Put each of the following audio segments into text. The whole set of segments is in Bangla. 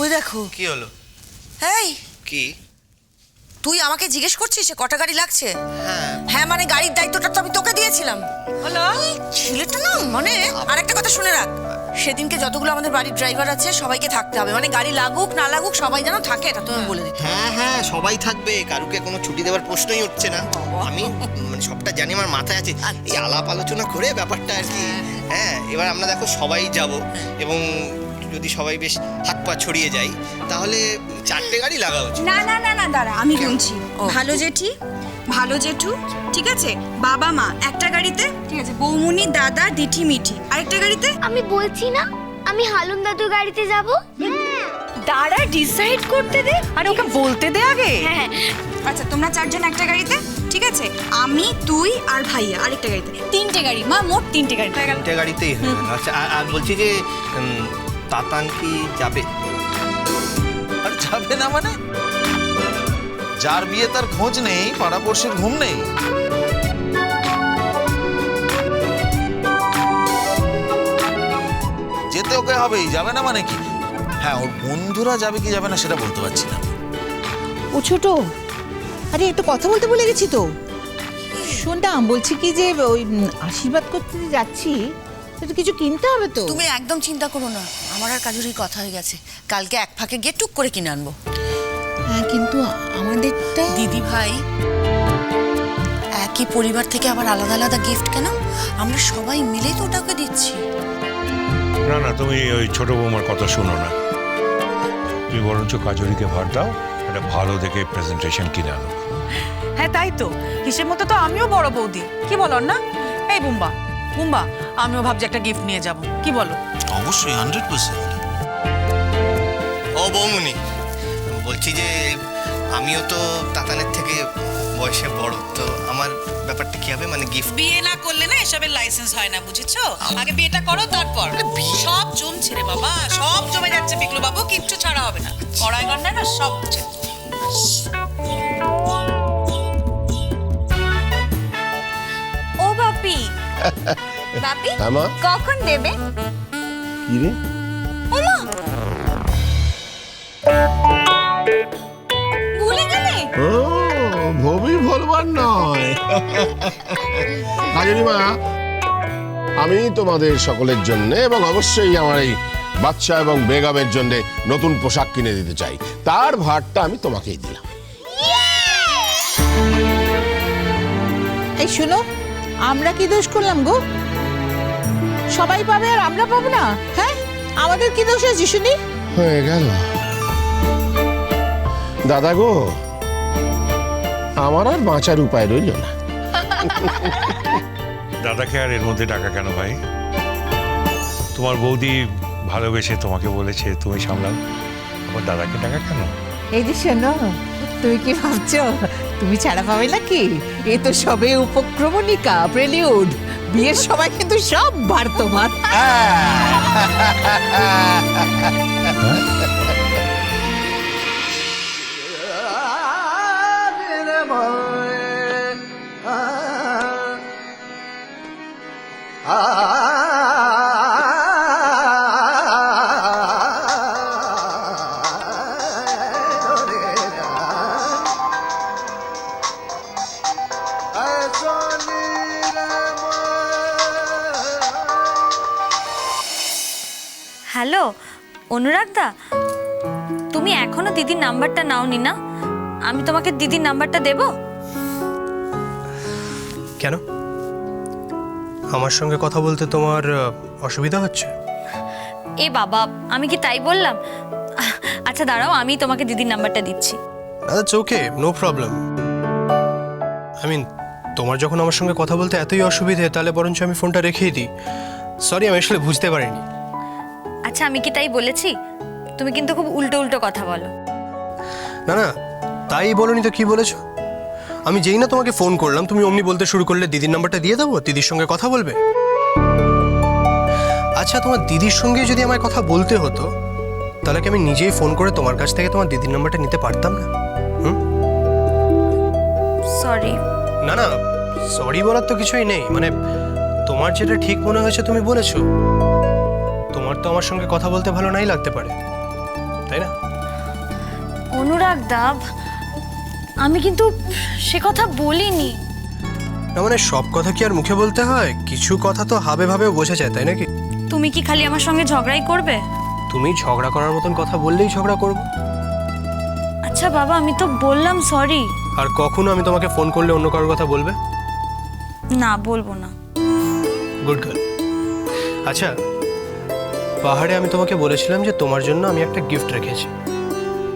ওই দেখো। কি হলো? এই কি? তুই আমাকে জিজ্ঞেস করছিস যে কটা গাড়ি লাগছে? হ্যাঁ। হ্যাঁ মানে গাড়ির দায়িত্বটা তো আমি তোকে দিয়েছিলাম। হলো ছেলেটা না মানে আরেকটা কথা শুনে রাখ। সেদিনকে যতগুলো আমাদের বাড়ির ড্রাইভার আছে সবাইকে থাকতে হবে। মানে গাড়ি লাগুক না লাগুক সবাই যেন থাকে এটা তুমি বলে দিতে হ্যাঁ হ্যাঁ সবাই থাকবে। কারুকে কোনো ছুটি দেওয়ার প্রশ্নই উঠছে না। আমি মানে সবটা জানি আমার মাথায় আছে। এই আলাপ আলোচনা করে ব্যাপারটা আর কি। হ্যাঁ এবার আমরা দেখো সবাই যাব এবং যদি সবাই বেশ হাত পা ছড়িয়ে যাই তাহলে চারটে গাড়ি লাগা উচিত। না না না না দাঁড়া আমি ও। ভালো জেঠি ভালো জেঠু ঠিক আছে? বাবা মা একটা গাড়িতে ঠিক আছে? বৌমুনি দাদা দিঠি মিঠি আরেকটা গাড়িতে? আমি বলছি না আমি হালুন দাদুর গাড়িতে যাব? দাঁড়া ডিসাইড করতে দে। আর ওকে বলতে দে আগে। হ্যাঁ। আচ্ছা তোমরা চারজন একটা গাড়িতে ঠিক আছে? আমি তুই আর ভাইয়া আরেকটা গাড়িতে। তিনটে গাড়ি মা মোট তিনটে গাড়ি। হয়ে তিনটে গাড়িতেই হয়ে আচ্ছা আর- আর বলছি যে তাতান কি যাবে। আর যাবে না মানে? যার বিয়ে তার খোঁজ নেই, পাড়াপড়শির ঘুম নেই। যেতে ওকে হবেই, যাবে না মানে কি? হ্যাঁ ওর বন্ধুরা যাবে কি যাবে না সেটা বলতে পারছি না। ও ছোট। আরে একটু কথা বলতে ভুলে গেছি তো। শোনতাম বলছি কি যে, ওই আশীর্বাদ করতে যাচ্ছি সেটা কিছু কিনতে হবে তো। তুমি একদম চিন্তা করো না। আমার আর কাজুরির কথা হয়ে গেছে। কালকে এক ফাঁকে গিয়ে টুক করে কিনে আনব। হ্যাঁ কিন্তু আমাদেরটা দিদি ভাই একই পরিবার থেকে আবার আলাদা আলাদা গিফট কেন? আমরা সবাই মিলেই তো ওটাকে দিচ্ছি। না না তুমি ওই ছোট বৌমার কথা শোনো না। তুমি বরঞ্চ কাজরিকে ভার দাও একটা ভালো দেখে প্রেজেন্টেশন কিনে আনো। হ্যাঁ তাই তো। হিসেব মতো তো আমিও বড় বৌদি। কি বলো না এই বুম্বা। বুম্বা আমিও ভাবছি একটা গিফট নিয়ে যাব। কি বলো? অবশ্যই হান্ড্রেড পার্সেন্ট ও বৌমনি বলছি যে আমিও তো তাতানের থেকে বয়সে বড় তো আমার ব্যাপারটা কি হবে? মানে গিফট বিয়ে না করলে না এসবের লাইসেন্স হয় না বুঝেছ? আগে বিয়েটা করো তারপর। সব জমছে রে বাবা সব জমে যাচ্ছে পিকলু বাবু কিচ্ছু ছাড়া হবে না। কড়াই গন্ডায় না সব হচ্ছে ও বাপি। বাপি আমা কখন দেবে? কি রে? ভুলে গেলে? ও ভবি ভুলবার নয়। কাজরিমা আমি তোমাদের সকলের জন্য এবং অবশ্যই আমার এই বাচ্চা এবং বেগমের জন্য নতুন পোশাক কিনে দিতে চাই। তার ভারটা আমি তোমাকেই দিলাম। এই শুনো আমরা কি দোষ করলাম গো? সবাই পাবে আর আমরা পাবো না? হ্যাঁ? আমাদের কি দোষ আছে শুনি? হয়ে গেল। দাদা গো আমার আর বাঁচার উপায় রইল না। দাদাকে আর এর মধ্যে টাকা কেন ভাই? তোমার বৌদি ভালোবেসে তোমাকে বলেছে তুমি সামলাও। আবার দাদাকে টাকা কেন? এই যে শোনো তুমি কি ভাবছ? তুমি ছাড়া পাবে নাকি? এ তো সবে উপক্রমণিকা প্রেলিউড। বিয়ের সময় কিন্তু সব বার তোমার। হ্যালো অনুরাগদা? তুমি এখনও দিদির নাম্বারটা নাওনি না? আমি তোমাকে দিদির নাম্বারটা দেব? কেন? আমার সঙ্গে কথা বলতে তোমার অসুবিধা হচ্ছে? এ বাবা আমি কি তাই বললাম? আচ্ছা দাঁড়াও আমি তোমাকে দিদির নাম্বারটা দিচ্ছি। That's okay no problem I mean তোমার যখন আমার সঙ্গে কথা বলতে এতই অসুবিধে তাহলে বরঞ্চ আমি ফোনটা রেখেই দিই। সরি আমি আসলে বুঝতে পারিনি। আচ্ছা আমি কি তাই বলেছি? তুমি কিন্তু খুব উল্টো উল্টো কথা বলো। না না তাই বলনি তো কি বলেছ? আমি যেই না তোমাকে ফোন করলাম তুমি অমনি বলতে শুরু করলে দিদির নাম্বারটা দিয়ে দেবো দিদির সঙ্গে কথা বলবে? আচ্ছা তোমার দিদির সঙ্গে যদি আমায় কথা বলতে হতো তাহলে কি আমি নিজেই ফোন করে তোমার কাছ থেকে তোমার দিদির নাম্বারটা নিতে পারতাম না? হুম? সরি না না সরি বলার তো কিছুই নেই। মানে তোমার যেটা ঠিক মনে হয়েছে তুমি বলেছ। তোমার তো আমার সঙ্গে কথা বলতে ভালো নাই লাগতে পারে। তাই না? অনুরাগ দাব আমি কিন্তু সে কথা বলিনি। না মানে সব কথা কি আর মুখে বলতে হয়? কিছু কথা তো হাবে ভাবেও বোঝা যায় তাই নাকি? তুমি কি খালি আমার সঙ্গে ঝগড়াই করবে? তুমি ঝগড়া করার মতন কথা বললেই ঝগড়া করব। আচ্ছা বাবা আমি তো বললাম সরি আর কখনো আমি তোমাকে ফোন করলে অন্য কারোর কথা বলবে? না বলব না। গুড গার্ল আচ্ছা পাহাড়ে আমি তোমাকে বলেছিলাম যে তোমার জন্য আমি একটা গিফট রেখেছি।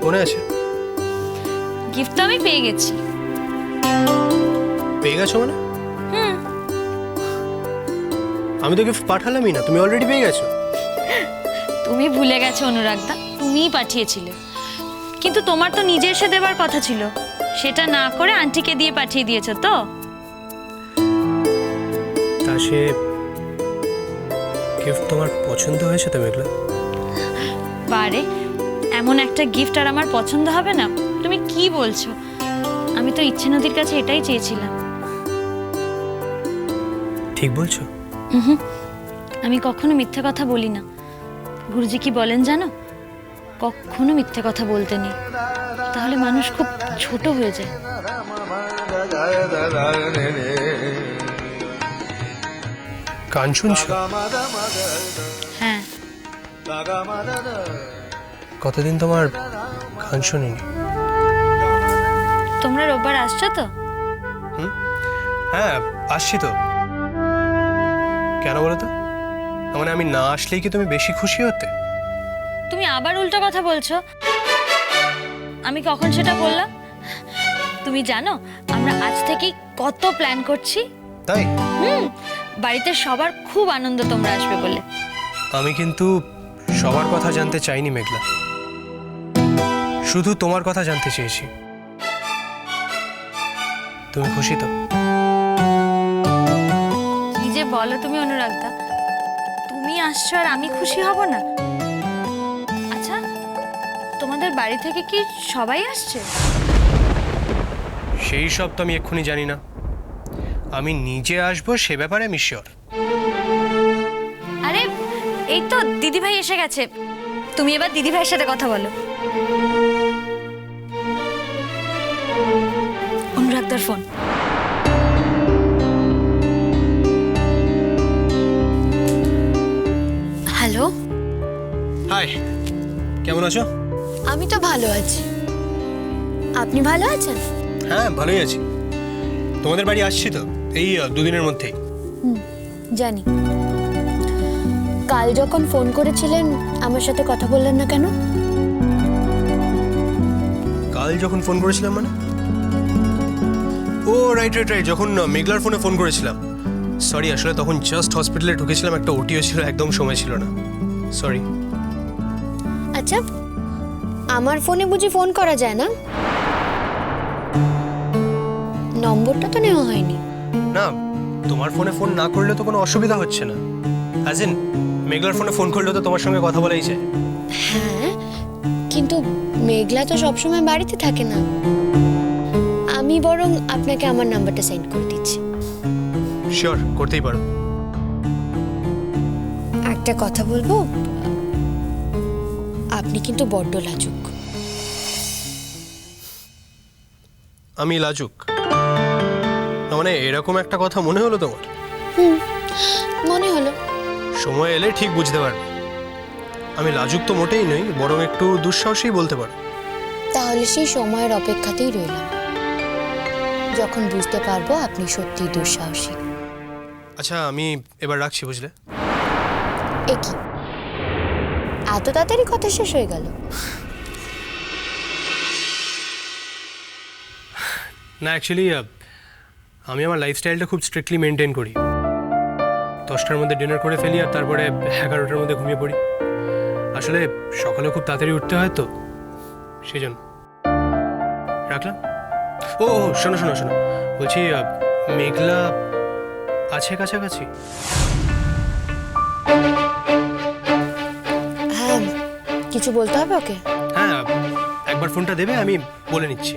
মনে আছে? গিফট তো আমি পেয়ে গেছি। পেয়ে গেছো মানে? আমি তো গিফট পাঠালামই না তুমি অলরেডি পেয়ে গেছো। তুমি ভুলে গেছো অনুরাগদা তুমিই পাঠিয়েছিলে। কিন্তু তোমার তো নিজে এসে দেবার কথা ছিল। সেটা না করে আন্টিকে দিয়ে পাঠিয়ে দিয়েছ তো? তা সে গিফট তোমার পছন্দ হয়েছে তো মেঘলা? বারে এমন একটা গিফট আর আমার পছন্দ হবে না? তুমি কি বলছো? আমি তো ইচ্ছে নদীর কাছে এটাই চেয়েছিলাম। ঠিক বলছো? আমি কখনো মিথ্যে কথা বলি না। গুরুজি কি বলেন জানো? কখনো মিথ্যে কথা বলতে নেই। তাহলে মানুষ খুব ছোট হয়ে যায়। গান শুনছো? হ্যাঁ। কতদিন তোমার গান শুনিনি? তোমরা রোববার আসছো তো? হ্যাঁ আসছি তো। কেন বলো তো? মানে আমি না আসলেই কি তুমি বেশি খুশি হতে? তুমি আবার উল্টো কথা বলছো। আমি কখন সেটা বললাম? তুমি জানো আমরা আজ থেকেই কত প্ল্যান করছি? তাই? হুম বাড়িতে সবার খুব আনন্দ তোমরা আসবে বলে। আমি কিন্তু সবার কথা জানতে চাইনি মেঘলা। শুধু তোমার কথা জানতে চেয়েছি। তুমি খুশি তো? কি যে বলো তুমি অনুরাগদা। তুমি আসছো আর আমি খুশি হব না। আচ্ছা তোমাদের বাড়ি থেকে কি সবাই আসছে? সেই সব তো আমি এক্ষুনি জানি না। আমি নিজে আসব সে ব্যাপারে আমি শিওর আরে এই তো দিদিভাই এসে গেছে। তুমি এবার দিদিভাইয়ের সাথে কথা বলো। অনুরাগদার ফোন। হ্যালো? হাই কেমন আছো? আমি তো ভালো আছি। আপনি ভালো আছেন? হ্যাঁ ভালোই আছি। তোমাদের বাড়ি আসছি তো? এই দুদিনের মধ্যেই। জানি। কাল যখন ফোন করেছিলেন আমার সাথে কথা বললেন না কেন? কাল যখন ফোন করেছিলাম মানে? ও রাইট রাইট রাইট যখন মেঘলার ফোনে ফোন করেছিলাম। সরি আসলে তখন জাস্ট হসপিটালে ঢুকেছিলাম একটা ওটিও ছিল একদম সময় ছিল না। সরি আচ্ছা আমার ফোনে বুঝি ফোন করা যায় না? নম্বরটা তো নেওয়া হয়নি। না তোমার ফোনে ফোন না করলে তো কোনো অসুবিধা হচ্ছে না। অ্যাজ ইন মেঘলার ফোনে ফোন করলে তো তোমার সঙ্গে কথা বলাই যায়। হ্যাঁ কিন্তু মেঘলা তো সবসময় বাড়িতে থাকে না। আমি বরং আপনাকে আমার নাম্বারটা সেন্ড করে দিচ্ছি। শিওর করতেই পারো। একটা কথা বলব? আপনি কিন্তু বড্ড লাজুক। আমি লাজুক। না, মানে এরকম একটা কথা মনে হলো তোমার? মনে হলো। সময় এলে ঠিক বুঝতে পারবে। আমি লাজুক তো মোটেই নই বরং একটু দুঃসাহসী বলতে পারো। তাহলে সেই সময়ের অপেক্ষাতেই রইলাম। যখন বুঝতে পারব আপনি সত্যিই দুঃসাহসী। আচ্ছা আমি এবার রাখছি বুঝলে? এ কি? এত তাড়াতাড়ি কথা শেষ হয়ে গেল। না অ্যাকচুয়ালি আমি আমার লাইফস্টাইলটা খুব স্ট্রিক্টলি মেনটেন করি। দশটার মধ্যে ডিনার করে ফেলি আর তারপরে এগারোটার মধ্যে ঘুমিয়ে পড়ি। আসলে সকালে খুব তাড়াতাড়ি উঠতে হয় তো সেই জন্য রাখলাম? ও ও, শোনো শোনো শোনো। বলছি মেঘলা আছে কাছাকাছি? হ্যাঁ কিছু বলতে হবে ওকে? হ্যাঁ একবার ফোনটা দেবে আমি বলে নিচ্ছি।